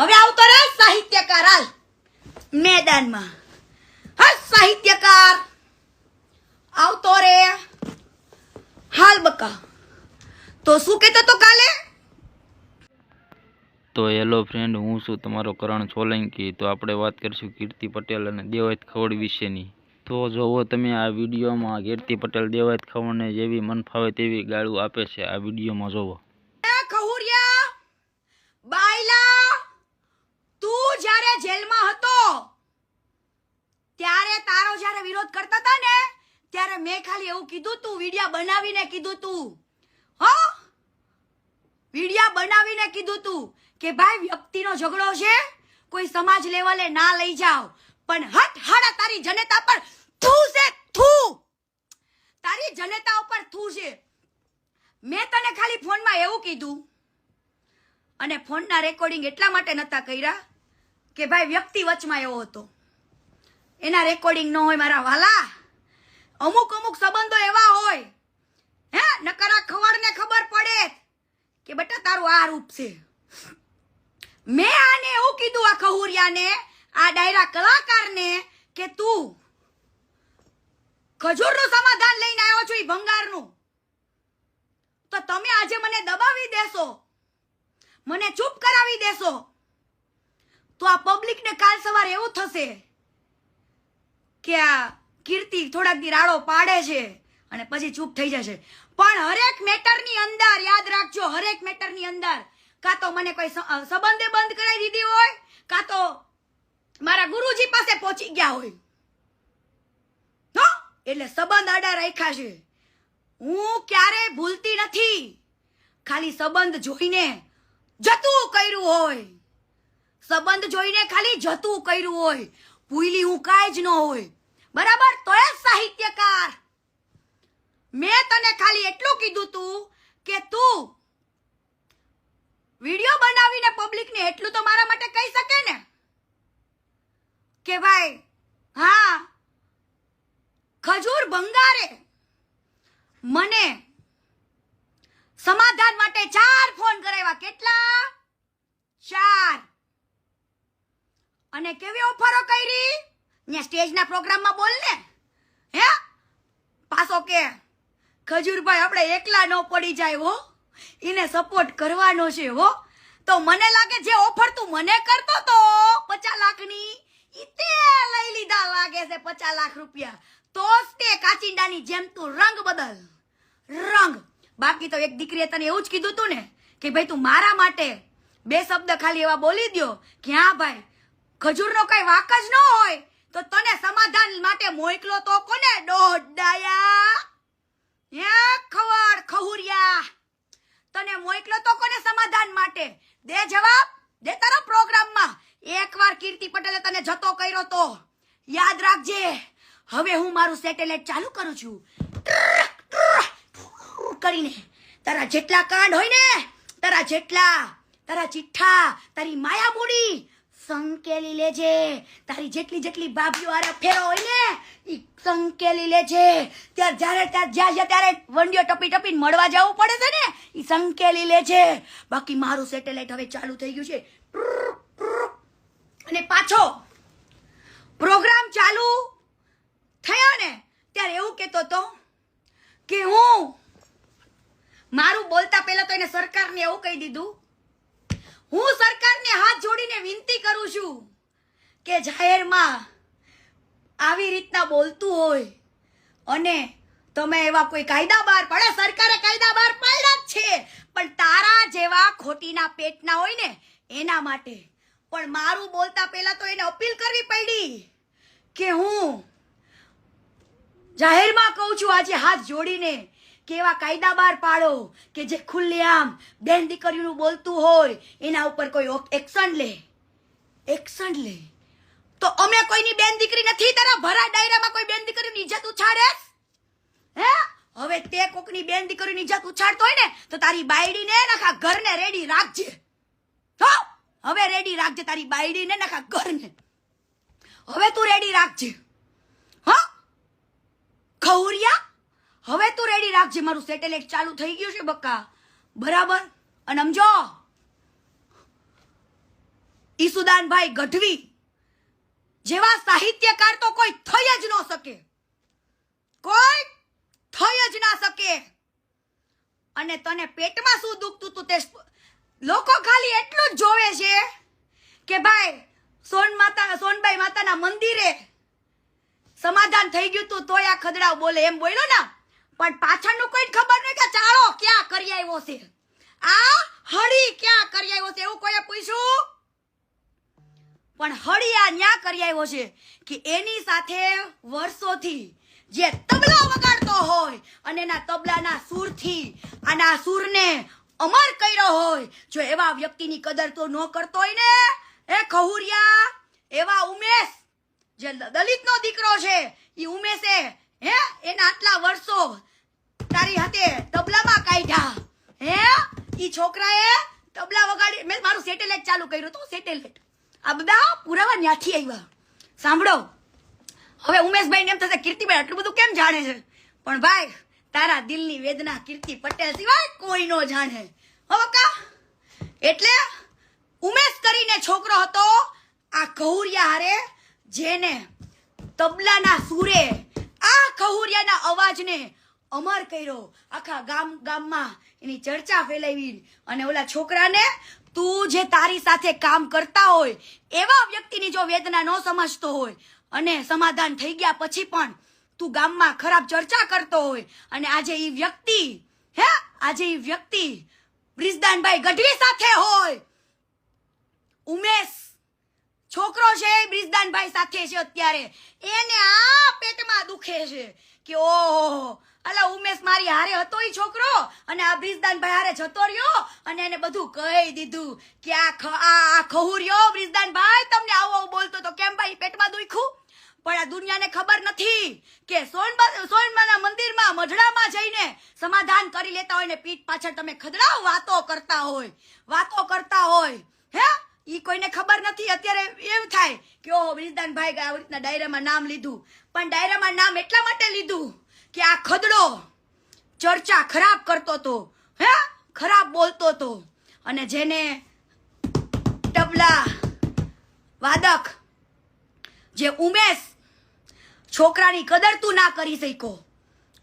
હવે આવતો રે સાહિત્યકાર હાલ. મેદાનમાં. હા સાહિત્યકાર. આવતો રે. હાલ બકા. તો શું કહેતો તો કાલે? તો હેલો ફ્રેન્ડ હું છું તમારો કરણ સોલંકી. તો આપણે વાત કરીશું કીર્તિ પટેલ અને દેવાયત ખવડ વિશેની. તો જોવો તમે આ વિડીયોમાં કીર્તિ પટેલ દેવાયત ખવડને જેવી મન ફાવે તેવી ગાળું આપે છે. આ વિડીયોમાં જોવો. બાયલા! જ્યારે જેલમાં હતો, ત્યારે તારો જ્યારે વિરોધ કરતા હતા ને, ત્યારે મેં ખાલી એવું કીધું તું, વિડિયા બનાવીને કીધું તું. હો? વિડિયા બનાવીને કીધું તું કે ભાઈ, વ્યક્તિનો ઝઘડો છે, કોઈ સમાજ લેવલે ના લઈ જાઓ. પણ હટ હાડા તારી જનતા પર થૂ છે, થૂ. તારી જનતા ઉપર થૂ છે. મેં તને ખાલી ફોનમાં એવું કીધું. અને ફોનના રેકોર્ડિંગ એટલા માટે નતા કર્યા કે ભાઈ વ્યક્તિ વચમાં એવો હતો. એના રેકોર્ડિંગ ન હોય મારા વાલા. અમુક અમુક સંબંધો એવા હોય. હે, નકરા ખવડને ખબર પડે કે બેટા તારું આ રૂપ છે. મેં આને એવું કીધું આ ખહુરિયાને, આ ડાયરા કલાકારને કે તું ખજૂરનું સમાધાન લઈને આવ્યો છો એ ભંગારનું. તો તમે આજે મને દબાવી દેશો. મને ચૂપ કરાવી દેશો. તો આ પબ્લિકને કાલ સવારે એવું થશે કે આ કીર્તિ થોડાક દી રાડો પાડે છે અને પછી ચૂપ થઈ જશે. પણ હરેક મેટરની અંદર, યાદ રાખજો, હરેક મેટરની અંદર કાં તો મને કોઈ સંબંધે બંધ કરાવી દીધી હોય, કાં તો મારા ગુરુજી પાસે પહોંચી ગયા હોય. હો? એટલે સંબંધ આડા રાખ્યા છે. હું ક્યારે ભૂલતી નથી. ખાલી સંબંધ જોઈને જતું કર્યું હોય. સંબંધ જોઈને ખાલી જતું કર્યું હોય, ભૂલી હું કાંઈ જ ન હોય. બરાબર? તો એ સાહિત્યકાર. મેં તને ખાલી એટલું કીધું તું કે તું વીડિયો બનાવીને પબ્લિકને એટલું તો મારા માટે કહી શકે ને? કે ભાઈ, હા, ખજૂર ભંગારે મને સમાધાન માટે ચાર ફોન કરાવ્યા. કેટલા? ચાર. અને કેવી ઓફરો કરી? ને સ્ટેજના પ્રોગ્રામમાં બોલ ને. હે? પાછો કે, ખજૂરભાઈ આપણે એકલા ન પડી જાય હો. એને સપોર્ટ કરવાનો છે હો. તો મને લાગે જે ઓફર તું મને કરતો તો પચાસ લાખની ઈ તે લઈ લીધા લાગે છે પચાસ લાખ રૂપિયા. તો તે કાચિંડાની જેમ તું રંગ બદલ. રંગ. બાકી તો એક દીકરીએ તને એવું જ કીધું તું ને કે ભાઈ તું મારા માટે બે શબ્દ ખાલી એવા બોલી દ્યો કે, હા ભાઈ ખજૂરનો કઈ વાક જ ન હોય, તો તને સમાધાન માટે મોકલો તો કોને? ડોડાયા હે ખવડ ખહુરિયા. તને મોકલો તો કોને સમાધાન માટે? દે જવાબ, દે તારા પ્રોગ્રામમાં. એકવાર કીર્તિ પટેલે તને જતો કર્યો તો યાદ રાખજે. હવે હું મારું સેટેલાઇટ ચાલુ કરું છું. કરીને. તારા જેટલા કાંડ હોય ને, તારા જેટલા, તારા ચિઠ્ઠા, તારી માયા મૂડી સંકેલી લેજે. તારી જેટલી જેટલી બાબીઓ આરે ફેરો હોય ને એ સંકેલી લેજે. ત્યારે જ્યારે ત્યાં જ્યાં ત્યારે વંડીઓ ટપી ટપીને મળવા જવું પડે છે ને એ સંકેલી લેજે. બાકી મારું સેટેલાઇટ હવે ચાલુ થઈ ગયું છે. અને પાછો પ્રોગ્રામ ચાલુ થયો ને, ત્યારે એવું કહેતો તો કે હું મારું બોલતા પહેલા તો એને સરકારને એવું કહી દીધું હું સરકારને હાથ જોડીને વિનંતી કરું છું કે જાહેરમાં આવી રીતના બોલતું હોય અને તમે એવા કોઈ કાયદા બહાર પડે, સરકારે કાયદા બહાર પાડ્યા જ છે. પણ તારા જેવા ખોટીના પેટના હોય ને, એના માટે. પણ મારું બોલતા પહેલા તો એને અપીલ કરવી પડી કે હું જાહેરમાં કહું છું, આજે હાથ જોડીને કે એવા કાયદા બહાર પાડો કે જે ખુલ્લેઆમ બેન દીકરીનું બોલતું હોય, એના ઉપર કોઈ એક્શન લે. એક્શન લે. તો અમે કોઈની બેન દીકરી નથી, તારા ભરા ડાયરામાં કોઈ બેન દીકરીની ઇજ્જત ઉછાડે હે? હવે તે કોકની બેન દીકરીની ઇજ્જત ઉછાડતો હોય ને, તો તારી બાયડીને નાખા ઘરને રેડી રાખજે. હો? હવે રેડી રાખજે તારી બાયડીને નાખા ઘરને. હવે તું રેડી રાખજે. હા? ખવરિયા હવે તું રેડી રાખજે મારું સેટેલાઇટ ચાલુ થઈ ગયું છે બક્કા બરાબર? અને સમજો? ઈસુદાનભાઈ ગઢવી જેવા સાહિત્યકાર તો કોઈ થઈ જ ન શકે. કોઈ થઈ જ ના શકે. અને તને પેટમાં શું દુખતું તું તે લોકો ખાલી એટલું જ જોવે છે કે ભાઈ, સોન માતા, સોનબાઈ માતાના મંદિરે સમાધાન થઈ ગયું તું તોય આ ખદડાવ બોલે. એમ બોલ્યો ને? પણ પાછળનું કોઈ ખબર નહીં કે ચાળો ક્યાં કરી આવ્યો છે. આ હળી ક્યાં કરી આવ્યો છે એવું કોઈએ પૂછ્યું? પણ હળી આ ન્યા કરી આવ્યો છે કે એની સાથે વર્ષોથી જે તબલા વગાડતો હોય અને એના તબલાના સૂરથી આના સૂરને અમર કર્યો હોય, જો એવા વ્યક્તિની કદર તો ન કરતો હોય ને? એ ખહુરિયા, એવા ઉમેશ, જે દલિતનો દીકરો છે એ ઉમેશે, હે? એના આટલા વર્ષો તારી હાથે તબલામાં કાઢ્યા. હે? ઈ છોકરાએ તબલા વગાડી મેં મારું સેટેલાઇટ ચાલુ કર્યું હતું સેટેલાઇટ આ બધા પુરાવા ન્યાથી આવ્યા. સાંભળો. હવે ઉમેશભાઈ એમ થશે, કીર્તિભાઈ, આટલું બધું કેમ જાણે છે? પણ ભાઈ, તારા દિલની વેદના કીર્તિ પટેલ સિવાય કોઈ નો જાણે. હવે કા એટલે ઉમેશ કરીને છોકરો હતો, આ કહુરિયા હારે, જેને તબલાના સૂરે, આ કહુરિયાના અવાજને અમર કર્યો. આખા ગામ, ગામમાં એની ચર્ચા ફેલાવી અને ઓલા છોકરાને તું જે તારી સાથે કામ કરતા હોય, એવા વ્યક્તિની જો વેદના ન સમજતો હોય અને સમાધાન થઈ ગયા પછી પણ તું ગામમાં ખરાબ ચર્ચા કરતો હોય અને આજે એ વ્યક્તિ, હે? આજે એ વ્યક્તિ બ્રિજદાનભાઈ ગઢવી સાથે હોય. ઉમેશ, છોકરો છે એ બ્રિજદાનભાઈ સાથે છે અત્યારે. એને આ પેટમાં દુખે છે કે ઓહો અલા, ઉમેશ મારી હારે હતો ઈ છોકરો? અને આ બ્રિજદાનભાઈ હારે જતો રહ્યો અને એને બધું કહી દીધું કે આ આ આ બ્રિજદાન ભાઈ તમને આવો આવું બોલતો તો કેમ ભાઈ પેટમાં દુખ્યું? પણ આ દુનિયાને ખબર નથી કે સોનબાના મંદિરમાં, મઢડામાં જઈને સમાધાન કરી લેતા હોય ને પીઠ પાછળ તમે ખદડાવ વાતો કરતા હોય, વાતો કરતા હોય, હે? ઈ કોઈને ખબર નથી. અત્યારે એમ થાય કે, ઓહો વિરદાનભાઈ આવી રીતના ડાયરામાં નામ લીધું. પણ ડાયરામાં નામ એટલા માટે લીધું કે આ ખદડો ચર્ચા ખરાબ કરતો તો, હે? ખરાબ બોલતો તો. અને જેને તબલા, વાદક, જે ઉમેશ છોકરાની કદર તું ના કરી શકો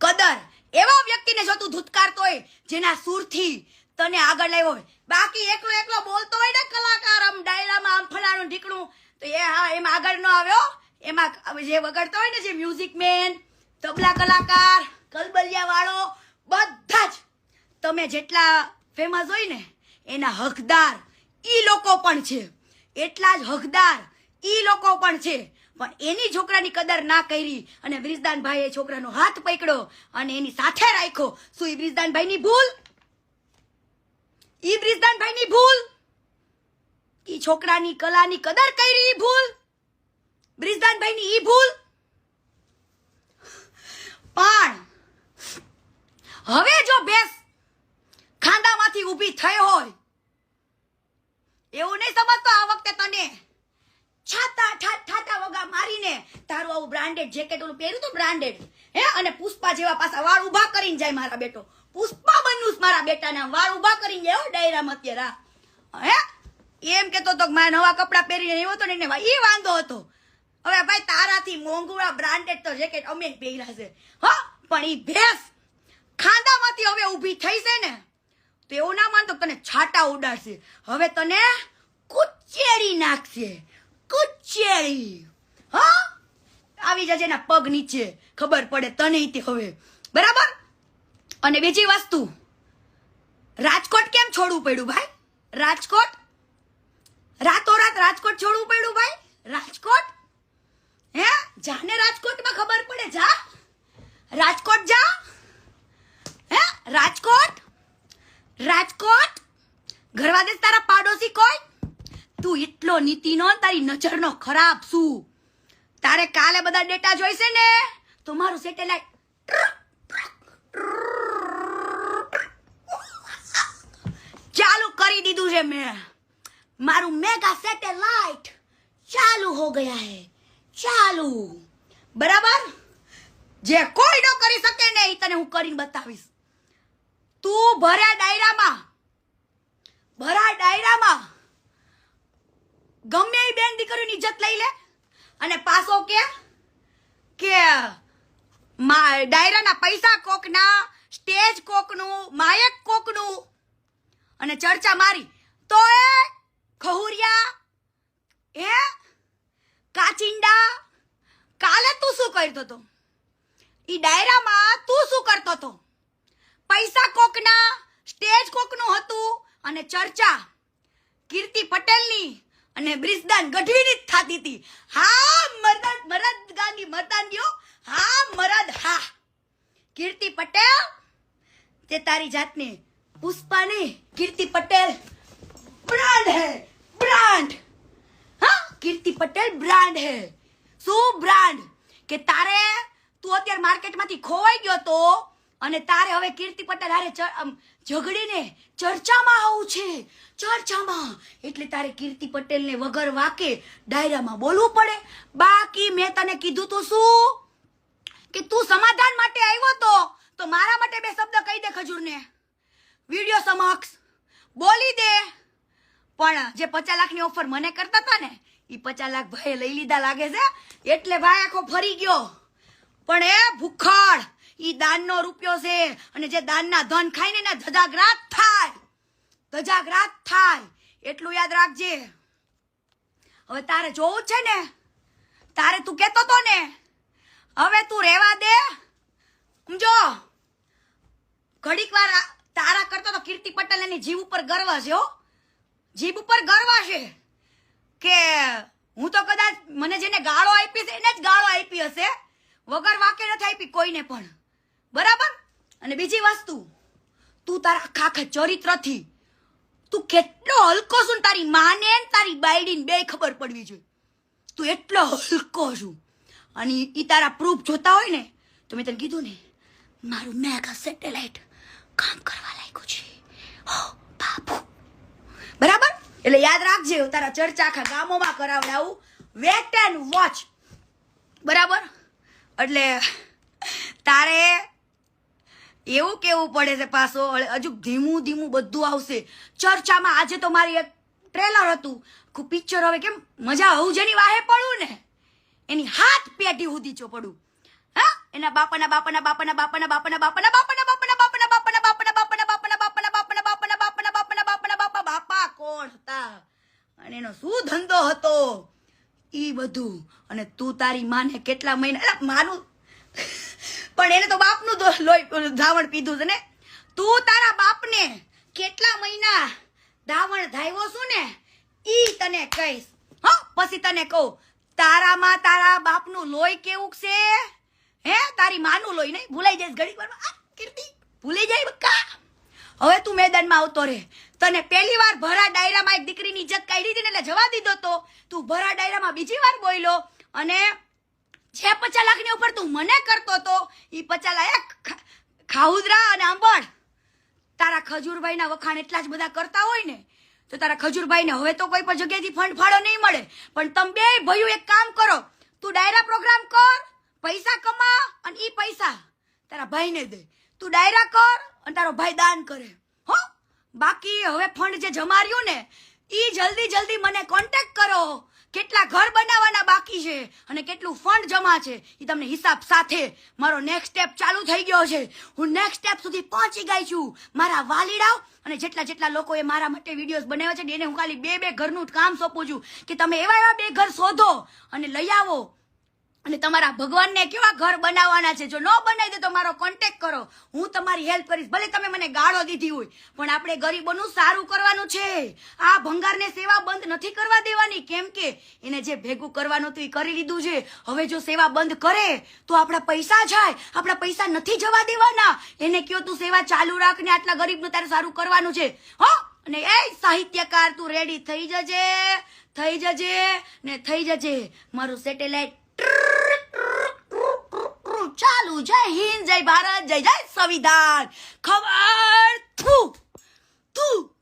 કદર એવા વ્યક્તિને જો તું ધુતકારતો હોય, જેના સુરથી તને આગળ લાવ્યો હોય. બાકી એકલો એકલો બોલતો હોય ને કલાકાર, આમ ડાયરામાં, આમ ફલાણું ઢીકણું, તો એ હા, એમાં આગળ ન આવ્યો. એમાં જે વગડતો હોય ને જે મ્યુઝિક મેન તબલા કલાકાર કલબલિયા વાળો બધા જ. તમે જેટલા ફેમસ હોય ને, એના હકદાર ઈ લોકો પણ છે. એટલા જ હકદાર ઈ લોકો પણ છે. પણ એની છોકરાની કદર ના કરી અને બ્રિજદાનભાઈએ છોકરાનો હાથ પકડ્યો અને એની સાથે રાખ્યો. શું ઈ બ્રિજદાનભાઈની ભૂલ? ઈ બ્રિજદાનભાઈની ભૂલ? ઈ છોકરાની કલાની કદર કરી ઈ ભૂલ? બ્રિજદાનભાઈની ઈ ભૂલ? પણ હવે જો ભેંસ ખાંદામાંથી ઊભી થઈ હોય, એવું નહીં સમજતો આ વખતે તને. છાતા, ઠા- ઠાટા વગા મારીને તારું આવું બ્રાન્ડેડ જેકેટ ઓલું પહેર્યું તો બ્રાન્ડેડ હે? અને પુષ્પા જેવા પાછા વાળ ઊભા કરીને જાય મારા બેટો. પુષ્પા બન્યું મારા બેટાના વાળ ઊભા કરીને જાય હો ડાયરામાં અત્યારે. હે? એમ કેતો તો મારે નવા કપડાં પહેરીને એવો તો ને એ વાંધો હતો. હવે ભાઈ, તારાથી મોંઘુરા બ્રાન્ડેડ તો જેકેટ અમે પહેર્યા છે. હો, પણ ઈ ભેસ ખાંદામાંથી હવે ઊભી થઈ છે ને, તો એવું ના માનતો તને છાટા ઉડાડશે. હવે તને કુચેરી નાખશે. કુચેરી હા? આવી જજે એના પગ નીચે. ખબર પડે તને તે હવે. બરાબર? અને બીજી વસ્તુ, રાજકોટ કેમ છોડવું પડ્યું ભાઈ? રાજકોટ? રાતોરાત રાજકોટ છોડવું પડ્યું ભાઈ? રાજકોટ? હે? જાને રાજકોટમાં ખબર પડે, જા. રાજકોટ જા. હે? રાજકોટ? રાજકોટ? ઘરવા દે તારા પાડોશી કોઈ? તું એટલો નીતિનો તારી નજરનો ખરાબ શું તારે કાલે બધા ડેટા જોઈશે ને, તો મારું સેટેલાઇટ ચાલુ કરી દીધું છે મેં. મારું મેગા સેટેલાઇટ ચાલુ હો ગયા હે. ચાલુ. બરાબર? જે કોઈ ન કરી શકે ને એ તને હું કરીને બતાવીશ. તું ભર્યા ડાયરામાં ભરા ડાયરામાં ગમે દીકરીની ઇજ્જત લઈ લે અને પાછો કે કે ડાયરાના પૈસા કોકના, સ્ટેજ કોકનું, માયક કોકનું અને ચર્ચા મારી. તો એ ખહુરિયા એ કાચિંડા? કાલે તું શું કરતો હતો? ઈ ડાયરામાં તું શું કરતો હતો? પૈસા કોકના, સ્ટેજ કોકનું હતું અને ચર્ચા. કીર્તિ પટેલની અને બ્રિજદાન ગઢવીની જ થતી હતી. હા, મરદ મરદ ગાંધી મરદાનીઓ. હા, મરદ, હા. કીર્તિ પટેલ? તે તારી જાતને પુષ્પાની કીર્તિ પટેલ બ્રાન્ડ હે, બ્રાન્ડ. કીર્તિ પટેલ બ્રાન્ડ હે. શું બ્રાન્ડ કે તારે તું અત્યારે માર્કેટમાંથી ખોવાઈ ગયો તો અને તારે હવે કીર્તિ પટેલ હારે ઝઘડીને ચર્ચામાં આવું છે. ચર્ચામાં. એટલે તારે કીર્તિ પટેલને વગર વાકે ડાયરામાં બોલવું પડે. બાકી મેં તને કીધું તો શું? કે તું સમાધાન માટે આવ્યો તો તો મારા માટે બે શબ્દ કહી દે ખજૂરને. વીડિયો સમક્ષ. બોલી દે. પણ જે પચાસ લાખની ઓફર મને કરતા હતા ને એ પચાસ લાખ ભાઈએ લઈ લીધા લાગે છે. એટલે ભાઈ આખો ફરી ગયો. પણ એ ભૂખડ, ઈ દાનનો રૂપિયો છે. અને જે દાનના ધન ખાય ને ધજાગ્રાત થાય. ધજાગ્રાત થાય. એટલું યાદ રાખજે. હવે તારે જોવું છે ને, તારે તું કહેતો તો ને, હવે તું રહેવા દે. સમજો? ઘડીક વાર તારા કરતો તો કીર્તિ પટેલ એની જીવ ઉપર ગર્વ છે હો. જીભ ઉપર ગર્વ છે. કે હું તો કદાચ મને જેને ગાળો આપી છે, એને જ ગાળો આપી હશે. વગર વાકે નથી આપી કોઈને પણ. બરાબર? અને બીજી વસ્તુ, તું તારા આખા ચરિત્રથી, તું કેટલો હલકો છું તારી માને તારી બાયડીને બે ખબર પડવી જોઈએ. તું એટલો હલકો છું. અને એ તારા પ્રૂફ જોતા હોય ને, તો મેં તને કીધું ને, મારું મેગા સેટેલાઇટ કામ કરવા લાગ્યું છે. હો, બાપુ. બરાબર? એટલે યાદ રાખજે હું તારા ચર્ચા આખા ગામોમાં કરાવડાવું વેટ એન્ડ વોચ બરાબર એટલે તારે એવું કેવું પડે છે પાછો હજુ ધીમું ધીમું બધું આવશે ચર્ચામાં આજે તો મારી એક ટ્રેલર હતું ખૂબ પિક્ચર હવે કેમ મજા આવું જેની વાહે પડું ને એની હાથ પેટી સુધી ચો પડું હા એના બાપાના બાપાના બાપાના બાપાના બાપાના બાપાના બાપાના બાપાના બાપાના બાપાના કોણ હતા? અને એનો શું ધંધો હતો? ઈ બધું. અને તું તારી માને કેટલા મહિના માનું. પણ એને તો બાપનું ધાવણ પીધું છે ને? તું તારા બાપને કેટલા મહિના ધાવણ ધાવ્યો છું ને? ઈ તને કહીશ. હો પછી તને કહું. તારામાં તારા બાપનું લોહી કેવું છે? હે તારી માનું લોહી નહીં? ભૂલાઈ જઈશ ઘડી વારમાં. આ, કીર્તિ ભૂલી જાય બક્કા હવે તું મેદાનમાં આવતો રહે. તને પહેલી વાર ભરા ડાયરામાં એક દીકરીની ઇજ્જત કાઢી હતી ને એટલે જવા દીધો તો. તું ભરા ડાયરામાં બીજી વાર બોલ્યો અને જે પચાસ લાખની ઉપર તું મને કરતો તો એ પચાસ લાખ ખાઉદરા અને આંબળ. તારા ખજૂરભાઈના વખાણ એટલા જ બધા કરતા હોય ને, તો તારા ખજૂરભાઈને હવે તો કોઈ પણ જગ્યાએથી ફંડ ફાળો નહીં મળે. પણ તમે બે ભાઈઓ એક કામ કરો, તું ડાયરા પ્રોગ્રામ કર, પૈસા કમા અને એ પૈસા તારા ભાઈને દે. તું ડાયરા કર અને તારો ભાઈ દાન કરે. હો? બાકી હવે ફંડ જે જમાર્યું ને એ જલ્દી જલ્દી મને કોન્ટેક્ટ કરો. કેટલા ઘર બનાવવાના બાકી છે અને કેટલું ફંડ જમા છે એ તમને હિસાબ સાથે મારો નેક્સ્ટ સ્ટેપ ચાલુ થઈ ગયો છે. હું નેક્સ્ટ સ્ટેપ સુધી પહોંચી ગઈ છું. મારા વાલીડાઓ અને જેટલા જેટલા લોકોએ મારા માટે વિડીયોઝ બનાવ્યા છે એને હું ખાલી બે બે ઘરનું કામ સોંપું છું. કે તમે એવા એવા બે ઘર શોધો અને લઈ આવો. અને તમારા ભગવાનને કેવા ઘર બનાવવાના છે? જો ન બનાવી દે તો મારો કોન્ટેક્ટ કરો. હું તમારી હેલ્પ કરીશ. ભલે તમે મને ગાળો દીધી હોય, પણ આપણે ગરીબોનું સારું કરવાનું છે. આ ભંગારને સેવા બંધ નથી કરવા દેવાની. કેમ કે એને જે ભેગું કરવાનું હતું એ કરી લીધું છે. હવે જો સેવા બંધ કરે, તો આપણા પૈસા જાય. આપણા પૈસા નથી જવા દેવાના. એને કયો તું સેવા ચાલુ રાખ ને આટલા ગરીબનું તારે સારું કરવાનું છે. હો? અને એ સાહિત્યકાર, તું રેડી થઈ જજે. થઈ જજે ને થઈ જજે. મારું સેટેલાઇટ ચાલુ જય હિન્દ જય ભારત જય જય સંવિધાન. ખબર? થુ થુ.